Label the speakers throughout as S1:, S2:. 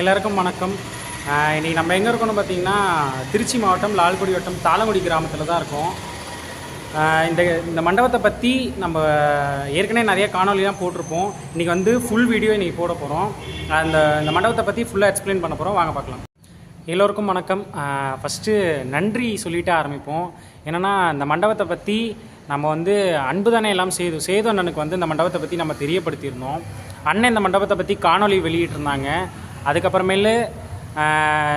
S1: எல்லாருக்கும் வணக்கம். இன்றைக்கி நம்ம எங்கே இருக்கோம்னு பார்த்தீங்கன்னா திருச்சி மாவட்டம் லால்குடி வட்டம் தாளங்குடி கிராமத்தில் தான் இருக்கோம். இந்த இந்த மண்டபத்தை பற்றி நம்ம ஏற்கனவே நிறைய காணொலிலாம் போட்டிருப்போம். இன்றைக்கி வந்து ஃபுல் வீடியோ இன்றைக்கி போட போகிறோம் அந்த இந்த மண்டபத்தை பற்றி ஃபுல்லாக எக்ஸ்பிளைன் பண்ண போகிறோம் வாங்க பார்க்கலாம். எல்லோருக்கும் வணக்கம். ஃபஸ்ட்டு நன்றி சொல்லிட்டு ஆரம்பிப்போம். என்னென்னா இந்த மண்டபத்தை பற்றி நம்ம வந்து அன்பு தானே எல்லாம் சேது சேது அண்ணனுக்கு வந்து இந்த மண்டபத்தை பற்றி நம்ம தெரியப்படுத்தியிருந்தோம். அண்ணன் இந்த மண்டபத்தை பற்றி காணொளி வெளியிட்டிருந்தாங்க. அதுக்கப்புறமேலு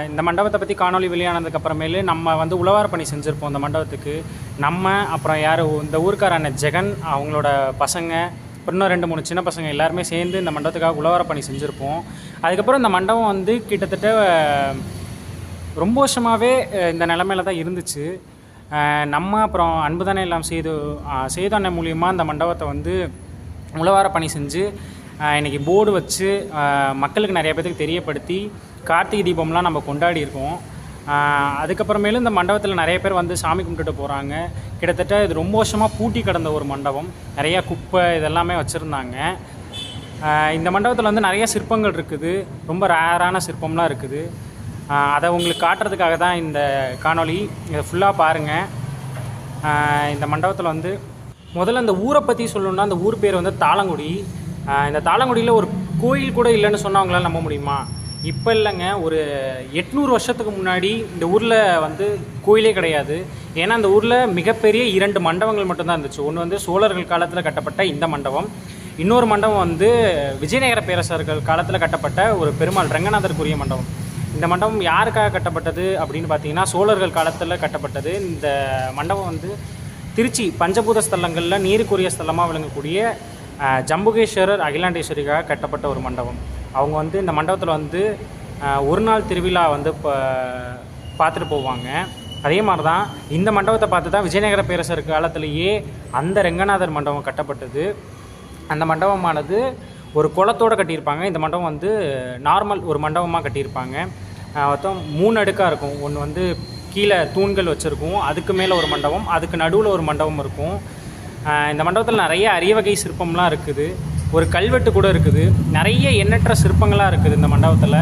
S1: இந்த மண்டபத்தை பற்றி காணொளி வெளியானதுக்கப்புறமேலு நம்ம வந்து உழவார் பணி செஞ்சுருப்போம் இந்த மண்டபத்துக்கு. நம்ம அப்புறம் யார் இந்த ஊருக்கார அண்ணன் ஜெகன் அவங்களோட பசங்க இன்னும் ரெண்டு மூணு சின்ன பசங்க எல்லாருமே சேர்ந்து இந்த மண்டபத்துக்காக உழவார பணி செஞ்சுருப்போம். அதுக்கப்புறம் இந்த மண்டபம் வந்து கிட்டத்தட்ட ரொம்ப வருஷமாகவே இந்த நிலமையில தான் இருந்துச்சு. நம்ம அப்புறம் அன்புதானே எல்லாம் செய்து செய்து அண்ணன் மூலியமாக அந்த மண்டபத்தை வந்து உழவார பணி செஞ்சு இன்றைக்கி போர்டு வச்சு மக்களுக்கு நிறைய பேத்துக்கு தெரியப்படுத்தி கார்த்திகை தீபம்லாம் நம்ம கொண்டாடி இருக்கோம். அதுக்கப்புறமேலும் இந்த மண்டபத்தில் நிறைய பேர் வந்து சாமி கும்பிட்டுட்டு போகிறாங்க கிட்டத்தட்ட இது ரொம்ப வருஷமாக பூட்டி கிடந்த ஒரு மண்டபம். நிறையா குப்பை இதெல்லாமே வச்சுருந்தாங்க. இந்த மண்டபத்தில் வந்து நிறைய சிற்பங்கள் இருக்குது. ரொம்ப ரேரான சிற்பம்லாம் இருக்குது. அதை உங்களுக்கு காட்டுறதுக்காக தான் இந்த காணொளி. இதை ஃபுல்லாக பாருங்கள் இந்த மண்டபத்தில் வந்து முதல்ல இந்த ஊரை பற்றி சொல்லணுன்னா அந்த ஊர் பேர் வந்து தாளங்குடி. இந்த தாளங்குடியில் ஒரு கோயில் கூட இல்லைன்னு சொன்னா அவங்களால நம்ப முடியுமா? இப்போ இல்லைங்க ஒரு எட்நூறு வருஷத்துக்கு முன்னாடி இந்த ஊரில் வந்து கோயிலே கிடையாது. ஏன்னா அந்த ஊரில் மிகப்பெரிய இரண்டு மண்டபங்கள் மட்டும்தான் இருந்துச்சு. ஒன்று வந்து சோழர்கள் காலத்தில் கட்டப்பட்ட இந்த மண்டபம். இன்னொரு மண்டபம் வந்து விஜயநகர பேரரசர்கள் காலத்தில் கட்டப்பட்ட ஒரு பெருமாள் ரங்கநாதருக்குரிய மண்டபம். இந்த மண்டபம் யாருக்காக கட்டப்பட்டது அப்படின்னு பார்த்தீங்கன்னா சோழர்கள் காலத்தில் கட்டப்பட்டது. இந்த மண்டபம் வந்து திருச்சி பஞ்சபூத ஸ்தலங்களில் நீருக்குரிய ஸ்தலமாக விளங்கக்கூடிய ஜம்புகேஸ்வரர் அகிலாண்டேஸ்வரிக்காக கட்டப்பட்ட ஒரு மண்டபம். அவங்க வந்து இந்த மண்டபத்தில் வந்து ஒரு நாள் திருவிழா வந்து இப்போ பார்த்துட்டு போவாங்க. அதே மாதிரி தான் இந்த மண்டபத்தை பார்த்து தான் விஜயநகர பேரரசர் காலத்திலேயே அந்த ரெங்கநாதர் மண்டபம் கட்டப்பட்டது. அந்த மண்டபமானது ஒரு குளத்தோடு கட்டியிருப்பாங்க. இந்த மண்டபம் வந்து நார்மல் ஒரு மண்டபமாக கட்டியிருப்பாங்க. மொத்தம் மூணு அடுக்காக இருக்கும். ஒன்று வந்து கீழே தூண்கள் வச்சுருக்கும். அதுக்கு மேலே ஒரு மண்டபம் அதுக்கு நடுவில் ஒரு மண்டபம் இருக்கும். இந்த மண்டபத்தில் நிறைய அரிய வகை சிற்பம்லாம் இருக்குது. ஒரு கல்வெட்டு கூட இருக்குது. நிறைய எண்ணற்ற சிற்பங்களாக இருக்குது இந்த மண்டபத்தில்.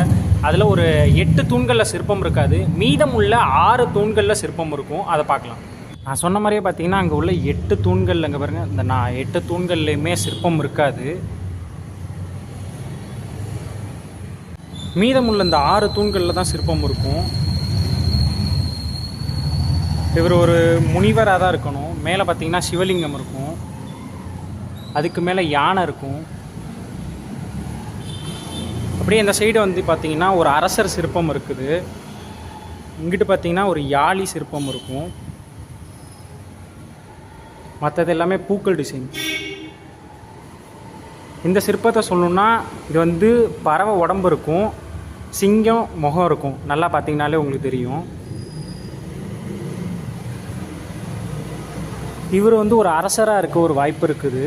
S1: அதில் ஒரு எட்டு தூண்களில் சிற்பம் இருக்காது. மீதம் உள்ள ஆறு தூண்களில் சிற்பம் இருக்கும். அதை பார்க்கலாம். நான் சொன்ன மாதிரியே பார்த்தீங்கன்னா அங்கே உள்ள எட்டு தூண்கள் அங்கே பாருங்கள் இந்த நான் எட்டு தூண்கள்லையுமே சிற்பம் இருக்காது. மீதமுள்ள இந்த ஆறு தூண்களில் தான் சிற்பம் இருக்கும். இவர் ஒரு முனிவராக தான் இருக்கணும். மேலே பார்த்தீங்கன்னா சிவலிங்கம் இருக்கும். அதுக்கு மேலே யானை இருக்கும். அப்படியே இந்த சைடு வந்து பார்த்தீங்கன்னா ஒரு அரசர் சிற்பம் இருக்குது. இங்கிட்டு பார்த்தீங்கன்னா ஒரு யாழி சிற்பம் இருக்கும். மற்றது எல்லாமே பூக்கள் டிசைன் இந்த சிற்பத்தை சொல்லணும்னா இது வந்து பறவை உடம்பு இருக்கும். சிங்கம் முகம் இருக்கும். நல்லா பார்த்தீங்கனாலே உங்களுக்கு தெரியும். இவர் வந்து ஒரு அரசராக இருக்க ஒரு வாய்ப்பு இருக்குது.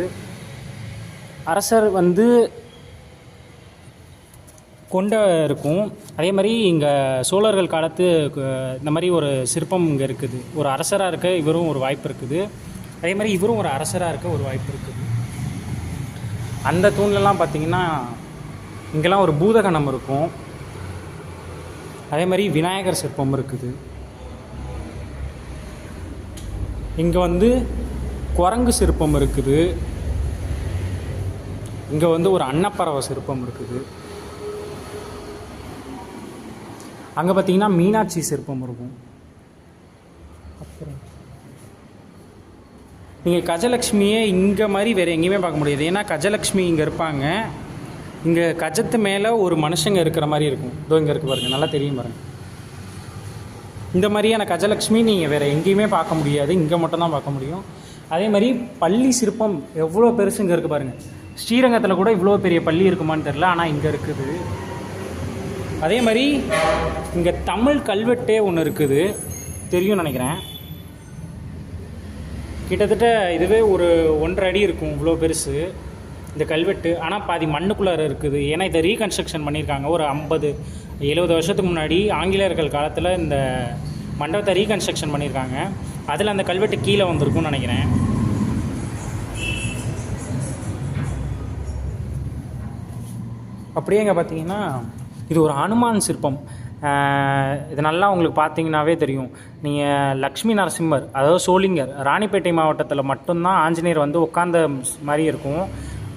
S1: அரசர் வந்து கொண்ட இருக்கும். அதே மாதிரி இங்கே சோழர்கள் காலத்து இந்த மாதிரி ஒரு சிற்பம் இங்கே இருக்குது. ஒரு அரசராக இருக்க இவரும் ஒரு வாய்ப்பு இருக்குது. அதே மாதிரி இவரும் ஒரு அரசராக இருக்க ஒரு வாய்ப்பு இருக்குது. அந்த தூண்லலாம் பார்த்தீங்கன்னா இங்கெல்லாம் ஒரு பூதகணம் இருக்கும். அதே மாதிரி விநாயகர் சிற்பம் இருக்குது. இங்கே வந்து குரங்கு சிற்பம் இருக்குது. இங்கே வந்து ஒரு அன்னப்பறவை சிற்பம் இருக்குது. அங்கே பார்த்தீங்கன்னா மீனாட்சி சிற்பம் இருக்கும். அப்புறம்? நீங்கள் கஜலக்ஷ்மியை இங்கே மாதிரி வேறு எங்கேயுமே பார்க்க முடியாது. ஏன்னா கஜலக்ஷ்மி இங்கே இருப்பாங்க. இங்கே கஜத்து மேலே ஒரு மனுஷங்க இருக்கிற மாதிரி இருக்கும். இதோ இங்கே இருக்கு பாருங்க. நல்லா தெரியும் பாருங்க. இந்த மாதிரியான கஜலக்ஷ்மி நீங்கள் வேறு எங்கேயுமே பார்க்க முடியாது. இங்கே மட்டும்தான் பார்க்க முடியும். அதே மாதிரி பள்ளி சிற்பம் எவ்வளோ பெருசு இங்கே இருக்குது பாருங்கள் ஸ்ரீரங்கத்தில் கூட இவ்வளோ பெரிய பள்ளி இருக்குமான்னு தெரில ஆனால் இங்கே இருக்குது. அதே மாதிரி இங்கே தமிழ் கல்வெட்டே ஒன்று இருக்குது. தெரியும் நினைக்கிறேன். கிட்டத்தட்ட இதுவே ஒரு ஒன்றரை அடி இருக்கும் இவ்வளோ பெருசு. இந்த கல்வெட்டு ஆனால் பாதி மண்ணுக்குள்ளார இருக்குது. ஏன்னா இதை ரீகன்ஸ்ட்ரக்ஷன் பண்ணியிருக்காங்க. ஒரு ஐம்பது எழுபது வருஷத்துக்கு முன்னாடி ஆங்கிலேயர்கள் காலத்தில் இந்த மண்டபத்தை ரீகன்ஸ்ட்ரக்ஷன் பண்ணியிருக்காங்க. அதில் அந்த கல்வெட்டு கீழே வந்திருக்கும்னு நினைக்கிறேன். அப்படியே இங்கே பார்த்தீங்கன்னா இது ஒரு அனுமான் சிற்பம். இது நல்லா உங்களுக்கு பார்த்தீங்கன்னாவே தெரியும். நீங்கள் லக்ஷ்மி நரசிம்மர் அதாவது சோளிங்கர் ராணிப்பேட்டை மாவட்டத்தில் மட்டும்தான் ஆஞ்சநேயர் வந்து உட்காந்த மாதிரி இருக்கும்.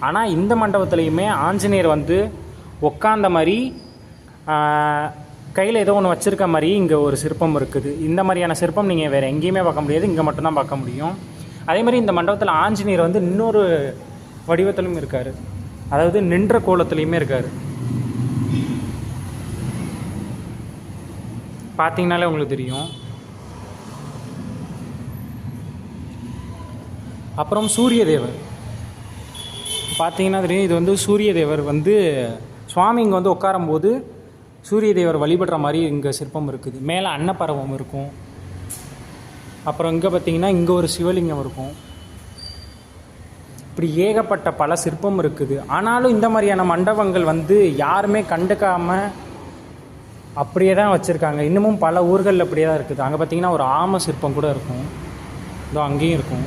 S1: ஆனால் இந்த மண்டபத்துலேயுமே ஆஞ்சநேயர் வந்து உட்காந்த மாதிரி கையில் ஏதோ ஒன்று வச்சுருக்க மாதிரி இங்கே ஒரு சிற்பம் இருக்குது. இந்த மாதிரியான சிற்பம் நீங்கள் வேறு எங்கேயுமே பார்க்க முடியாது. இங்கே மட்டும்தான் பார்க்க முடியும். அதே மாதிரி இந்த மண்டபத்தில் ஆஞ்சநேயர் வந்து இன்னொரு வடிவத்திலும் இருக்கார். அதாவது நின்ற கோலத்துலேயுமே இருக்கார். பார்த்தீங்கனாலே உங்களுக்கு தெரியும். அப்புறம் சூரிய தேவர் பார்த்தீங்கன்னா தெரியும் இது வந்து சூரிய தேவர் வந்து சுவாமி இங்கே வந்து உட்காரும்போது சூரிய தேவர் வழிபடுற மாதிரி இங்கே சிற்பம் இருக்குது. மேலே அன்னப்பறவம் இருக்கும். அப்புறம் இங்கே பார்த்தீங்கன்னா இங்கே ஒரு சிவலிங்கம் இருக்கும். இப்படி ஏகப்பட்ட பல சிற்பம் இருக்குது. ஆனாலும் இந்த மாதிரியான மண்டபங்கள் வந்து யாருமே கண்டுக்காமல் அப்படியே தான் வச்சுருக்காங்க. இன்னமும் பல ஊர்களில் அப்படியே தான் இருக்குது. அங்கே பார்த்தீங்கன்னா ஒரு ஆம சிற்பம் கூட இருக்கும். இதோ அங்கேயும் இருக்கும்.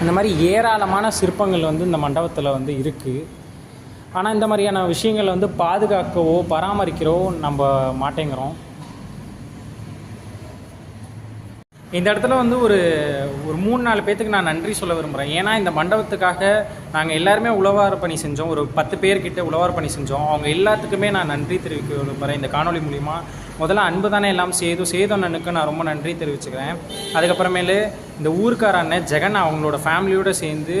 S1: அந்த மாதிரி ஏராளமான சிற்பங்கள் வந்து இந்த மண்டபத்தில் வந்து இருக்குது ஆனால் இந்த மாதிரியான விஷயங்களை வந்து பாதுகாக்கவோ பராமரிக்கிறவோ நம்ம மாட்டேங்கிறோம். இந்த இடத்துல வந்து ஒரு ஒரு மூணு நாலு பேர்த்துக்கு நான் நன்றி சொல்ல விரும்புகிறேன் ஏன்னா இந்த மண்டபத்துக்காக நாங்கள் எல்லாருமே உழவார பணி செஞ்சோம். ஒரு பத்து பேர்கிட்ட உழவார பணி செஞ்சோம். அவங்க எல்லாத்துக்குமே நான் நன்றி தெரிவிக்க விரும்புகிறேன் இந்த காணொளி மூலிமா முதல்ல அன்பு தானே எல்லாம் சேது சேது அண்ணனுக்கு நான் ரொம்ப நன்றி தெரிவிச்சுக்கிறேன். அதுக்கப்புறமேலு இந்த ஊருக்கார அண்ணன் ஜெகன் அவங்களோட ஃபேமிலியோடு சேர்ந்து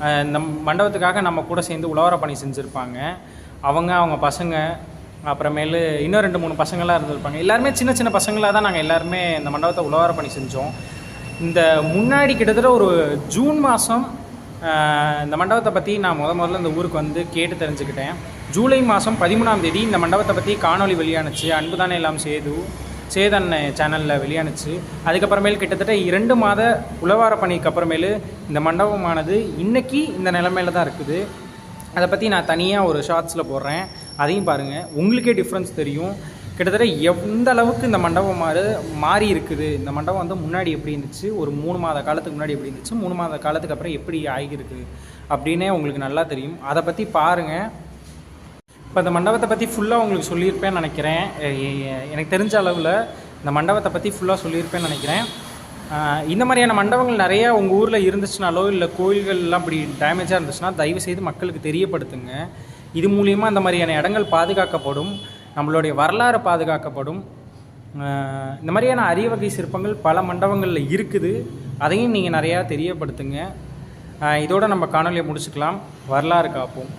S1: நம் இந்த மண்டபத்துக்காக நம்ம கூட சேர்ந்து உழவார பணி செஞ்சுருப்பாங்க. அவங்க அவங்க பசங்க அப்புறமேலு இன்னும் ரெண்டு மூணு பசங்களாக இருந்திருப்பாங்க. எல்லாருமே சின்ன சின்ன பசங்களாக தான் நாங்கள் எல்லாருமே இந்த மண்டபத்தை உழவார பணி செஞ்சோம். இந்த முன்னாடி கிட்டத்தட்ட ஒரு ஜூன் மாதம் இந்த மண்டபத்தை பற்றி நான் முத முதல்ல இந்த ஊருக்கு வந்து கேட்டு தெரிஞ்சுக்கிட்டேன். ஜூலை மாதம் பதிமூணாம் தேதி இந்த மண்டபத்தை பற்றி காணொளி வெளியானுச்சு. அன்புதானே எல்லாம் சேது சேதன் சேனலில் வெளியானுச்சு. அதுக்கப்புறமேல் கிட்டத்தட்ட இரண்டு மாத உழவார பணிக்கு அப்புறமேலு இந்த மண்டபமானது இன்றைக்கி இந்த நிலமையில தான் இருக்குது. அதை பற்றி நான் தனியாக ஒரு ஷார்ட்ஸில் போடுறேன். அதையும் பாருங்கள் உங்களுக்கே டிஃப்ரென்ஸ் தெரியும். கிட்டத்தட்ட எந்த அளவுக்கு இந்த மண்டபம் மாறு மாறி இருக்குது? இந்த மண்டபம் வந்து முன்னாடி எப்படி இருந்துச்சு? ஒரு மூணு மாத காலத்துக்கு முன்னாடி எப்படி இருந்துச்சு? மூணு மாத காலத்துக்கு அப்புறம் எப்படி ஆகியிருக்கு? அப்படின்னே உங்களுக்கு நல்லா தெரியும். அதை பற்றி பாருங்கள் இப்போ இந்த மண்டபத்தை பற்றி ஃபுல்லாக உங்களுக்கு சொல்லியிருப்பேன்னு நினைக்கிறேன். எனக்கு தெரிஞ்ச அளவில் இந்த மண்டபத்தை பற்றி ஃபுல்லாக சொல்லியிருப்பேன்னு நினைக்கிறேன். இந்த மாதிரியான மண்டபங்கள் நிறையா உங்கள் ஊரில் இருந்துச்சுனாலோ இல்லை கோயில்கள்லாம் இப்படி டேமேஜாக இருந்துச்சுன்னா தயவு செய்து மக்களுக்கு தெரியப்படுத்துங்க. இது மூலியமாக அந்த மாதிரியான இடங்கள் பாதுகாக்கப்படும் நம்மளுடைய வரலாறு பாதுகாக்கப்படும். இந்த மாதிரியான அரிய வகை சிற்பங்கள் பல மண்டபங்களில் இருக்குது. அதையும் நீங்கள் நிறையா தெரியப்படுத்துங்க. இதோட நம்ம காணொலியை முடிச்சுக்கலாம். வரலாறு காப்போம்.